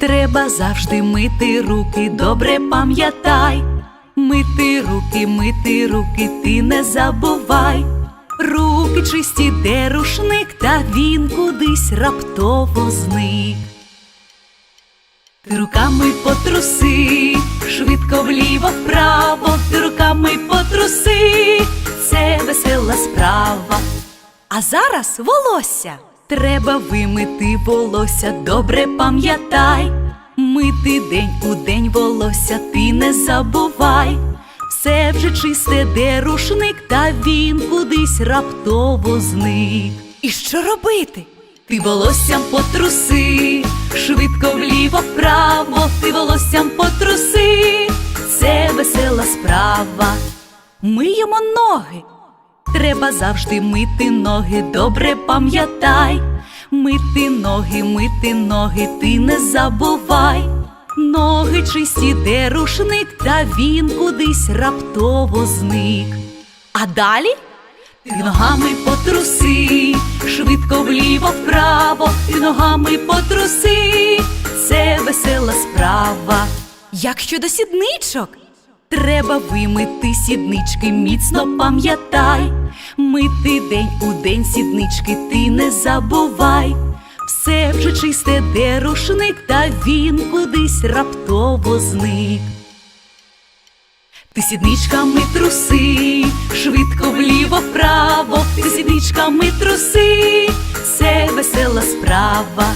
Треба завжди мити руки, добре пам'ятай. Мити руки, мити руки, ти не забувай. Руки чисті, де рушник, та він кудись раптово зник. Ти руками потруси, швидко вліво вправо, ти руками потруси, це весела справа. А зараз волосся. Треба вимити волосся, добре пам'ятай. Мити день у день волосся, ти не забувай. Все вже чисте, де рушник, та він кудись раптово зник. І що робити? Ти волоссям потруси, швидко вліво вправо, ти волоссям потруси, це весела справа. Миємо ноги. Треба завжди мити ноги, добре пам'ятай. Мити ноги, мити ноги, ти не забувай. Ноги чисті, де рушник, та він кудись раптово зник. А далі ти ногами потруси, швидко вліво вправо, ти ногами потруси, весела справа. Як щодо сідничок, треба вимити сіднички, міцно пам'ятай. Мити день у день сіднички, ти не забувай. Все вже чисте, де рушник, та він кудись раптово зник. Ти сідничками труси, швидко вліво вправо, ти сідничками труси, це весела справа.